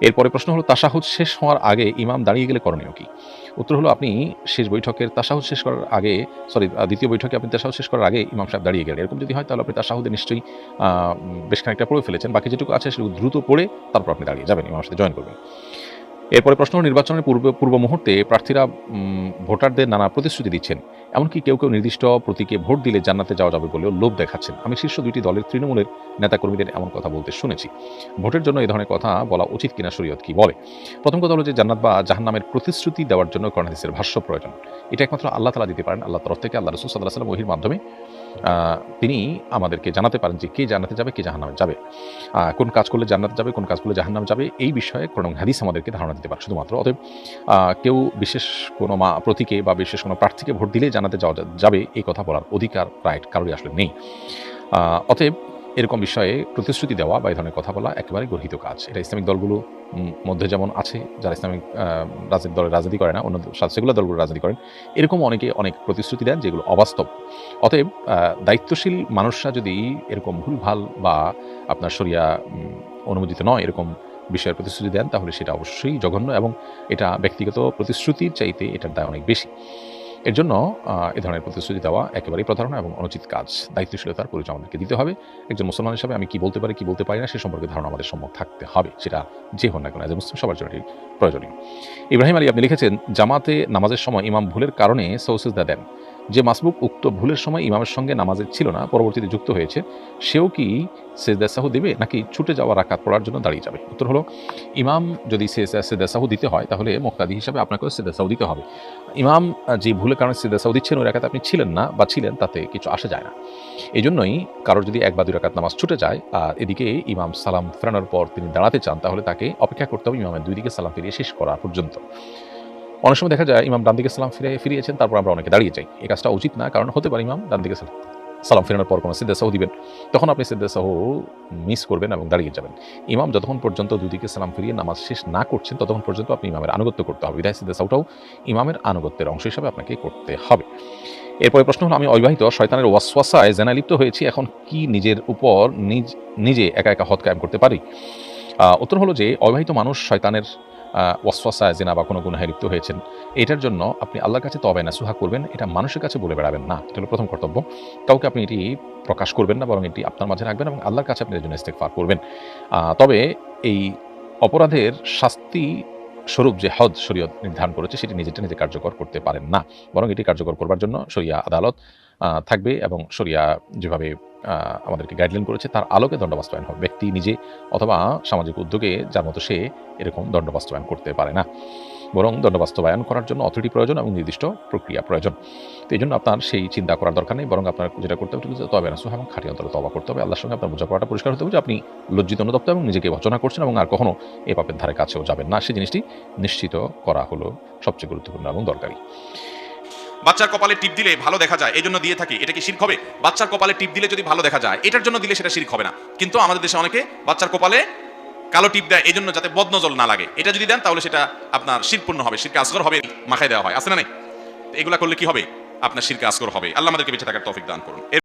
এরপরে প্রশ্ন হলো, তাসাহুদ শেষ হওয়ার আগে ইমাম দাঁড়িয়ে গেলে করণীয় কি? উত্তর হলো, আপনি শেষ বৈঠকের তাসাহুদ শেষ করার আগে সরি দ্বিতীয় বৈঠকে আপনি তাসাহুদ শেষ করার আগে ইমাম সাহেব দাঁড়িয়ে গেলেন। এরকম যদি হয়, তাহলে আপনি তাসাহুদে নিশ্চয়ই বেশ খানিকটা পড়ে ফেলেছেন। বাকি যেটুকু আছে, সেটুকু দ্রুত পড়ে তারপর আপনি দাঁড়িয়ে যাবেন, ইমামের সাথে জয়েন করবেন। এরপরে প্রশ্ন নির্বাচনের পূর্ব পূর্ব মুহূর্তে প্রার্থীরা ভোটারদের নানা প্রতিশ্রুতি দিচ্ছেন। এমনকি কেউ কেউ নির্দিষ্ট প্রতীকে ভোট দিলে জান্নাতে যাওয়া যাবে বলেও লোভ দেখাচ্ছেন। আমি শীর্ষ দুইটি দলের তৃণমূলের নেতাকর্মীদের এমন কথা বলতে শুনেছি। ভোটের জন্য এই ধরনের কথা বলা উচিত কিনা শরীয়ত কি বলে? প্রথম কথা হলো যে জান্নাত বা জাহান্নামের প্রতিশ্রুতি দেওয়ার জন্য কোরআন হাদিসের ভাষ্য প্রয়োজন। এটা একমাত্র আল্লাহ তালা দিতে পারেন আল্লাহ তরফ থেকে, আল্লাহ রসুল সাল্লাহ সাল্লাম ওহির মাধ্যমে। তিনি আমাদেরকে জানাতে পারেন যে কে জান্নাতে যাবে, কে জাহান্নামে যাবে। কোন কাজ করলে জান্নাতে যাবে, কোন কাজ করলে জাহান্নামে যাবে, এই বিষয়ে কোরআন হাদিস আমাদেরকে ধারণা দিতে পারে শুধুমাত্র। অতএব কেউ বিশেষ কোনো মা, প্রতীকে বা বিশেষ কোনো প্রার্থীকে ভোট দিলে জানাতে যাওয়া যাবে, এই কথা বলার অধিকার রাইট কারোরই আসলে নেই। অতএব এরকম বিষয়ে প্রতিশ্রুতি দেওয়া বা এই ধরনের কথা বলা একেবারে গর্হিত কাজ। এটা ইসলামিক দলগুলো মধ্যে যেমন আছে, যারা ইসলামিক রাজনীতি দলের রাজনীতি করে না, অন্য সেগুলো দলগুলো রাজনীতি করেন, এরকম অনেকে অনেক প্রতিশ্রুতি দেন যেগুলো অবাস্তব। অতএব দায়িত্বশীল মানুষরা যদি এরকম ভুলভাল বা আপনার সরিয়া অনুমোদিত নয় এরকম বিষয়ের প্রতিশ্রুতি দেন, তাহলে সেটা অবশ্যই জঘন্য এবং এটা ব্যক্তিগত প্রতিশ্রুতির চাইতে এটার দায় অনেক বেশি। এর জন্য এ ধরনের প্রতিশ্রুতি দেওয়া একেবারেই প্রধারণা এবং অনুচিত কাজ। দায়িত্বশীলতার পরিচয় আমাদেরকে দিতে হবে। একজন মুসলমান হিসাবে আমি কি বলতে পারি, কি বলতে পারি না, সে সম্পর্কে ধারণা আমাদের সম্ভব থাকতে হবে। সেটা যে হন না কেন মুসলিম সবার জন্য প্রয়োজনীয়। ইব্রাহিম আলী আপনি লিখেছেন, জামাতে নামাজের সময় ইমাম ভুলের কারণে সৌসেজদা দেন। যে মাসবুক উক্ত ভুলের সময় ইমামের সঙ্গে নামাজে ছিল না, পরবর্তীতে যুক্ত হয়েছে, সেও কি সেজদা সাহু দিবে নাকি ছুটে যাওয়া রাকাত পড়ার জন্য দাঁড়িয়ে যাবে? উত্তর হলো, ইমাম যদি সেজদা সাহু দিতে হয়, তাহলে মোক্তাদি হিসাবে আপনাকেও সেজদা সাহু দিতে হবে। ইমাম যে ভুলের কারণে সেজদা সাহু দিচ্ছেন, ওই রাকাতে আপনি ছিলেন না বা ছিলেন, তাতে কিছু আসা যায় না। এই জন্যই কারোর যদি এক বা দুই রাকাত নামাজ ছুটে যায় আর এদিকে ইমাম সালাম ফেরানোর পর তিনি দাঁড়াতে চান, তাহলে তাকে অপেক্ষা করতে হবে ইমামের দুই দিকে সালাম ফিরিয়ে শেষ করা পর্যন্ত। অনেক সময় দেখা যায় ইমাম ডান দিকে সালাম ফিরে ফিরিয়েছেন, তারপর আমরা অনেকে দাঁড়িয়ে যাই। এই কাজটা উচিত না, কারণ হতে পারে ইমাম ডান দিকে সালাম। সালাম ফেরানোর পর কোনো সিদ্ধা সাহু দিবেন। তখন আপনি সিদ্ধা সাহু মিস করবেন এবং দাঁড়িয়ে যাবেন। ইমাম যতক্ষণ পর্যন্ত দুদিকে সালাম ফিরিয়ে নামাজ শেষ না করছেন, ততক্ষণ পর্যন্ত আপনি ইমামের আনুগত্য করতে হবে। বিধায় সিদ্ধা সাহুটাও ইমামের আনুগত্যের অংশ হিসাবে আপনাকে করতে হবে। এরপরে প্রশ্ন হলো, আমি অবিবাহিত, শয়তানের ওয়াসওয়াসায় জেনা লিপ্ত হয়েছি, এখন কি নিজের উপর নিজ, নিজে একা একা হদ কায়েম করতে পারি? উত্তর হলো যে, অবিবাহিত মানুষ শয়তানের ওয়াসওয়াসায় জেনা বা কোনো গুণায় লিপ্ত হয়েছেন, এটার জন্য আপনি আল্লাহর কাছে তবে না সুহা করবেন, এটা মানুষের কাছে বলে বেড়াবেন না, এটা হলো প্রথম কর্তব্য। কাউকে আপনি এটি প্রকাশ করবেন না, বরং এটি আপনার মাঝে রাখবেন এবং আল্লাহর কাছে আপনি এর জন্য ইস্তেকফার করবেন। তবে এই অপরাধের শাস্তি স্বরূপ যে হদ শরীয়ত নির্ধারণ করেছে, সেটি নিজেটা নিজে কার্যকর করতে পারেন না, বরং এটি কার্যকর করবার জন্য শরিয়া আদালত থাকবে এবং শরিয়া যেভাবে আমাদেরকে গাইডলাইন করেছে, তার আলোকে দণ্ড বাস্তবায়ন হবে। ব্যক্তি নিজে অথবা সামাজিক উদ্যোগে যার মতো সে এরকম দণ্ড বাস্তবায়ন করতে পারে না। বরং দণ্ড বাস্তবায়ন করার জন্য অথরিটি প্রয়োজন এবং নির্দিষ্ট প্রক্রিয়া প্রয়োজন। তো এই জন্য আপনার সেই চিন্তা করার দরকার নেই, বরং আপনার যেটা করতে হবে তবে না এবং খাঁটি অন্তরে তবা করতে হবে। আল্লাহর সঙ্গে আপনার বোঝাপড়াটা পরিষ্কার হতে হবে যে আপনি লজ্জিত, অনুতপ্ত এবং নিজেকে ভচনা করছেন এবং আর কখনো এ পাপের ধারে কাছেও যাবেন না। সেই জিনিসটি নিশ্চিত করা হলো সবচেয়ে গুরুত্বপূর্ণ এবং দরকারি। বাচ্চার কপালে টিপ দিলে ভালো দেখা যায় এই জন্য দিয়ে থাকি। এটা কি শির্ক হবে? বাচ্চার কপালে টিপ দিলে যদি ভালো দেখা যায়, এটার জন্য দিলে সেটা শির্ক হবে না। কিন্তু আমাদের দেশে অনেকে বাচ্চার কপালে কালো টিপ দেয় এই জন্য যাতে বদনজল না লাগে। এটা যদি দেন, তাহলে সেটা আপনার শিরপূর্ণ হবে, শিরকে আসগর হবে, মাখায় দেওয়া হয়। আছে না নাই? এগুলা করলে কি হবে? আপনার শিরকে আসগর হবে। আল্লাহ আমাদেরকে বেঁচে থাকার তৌফিক দান করুন।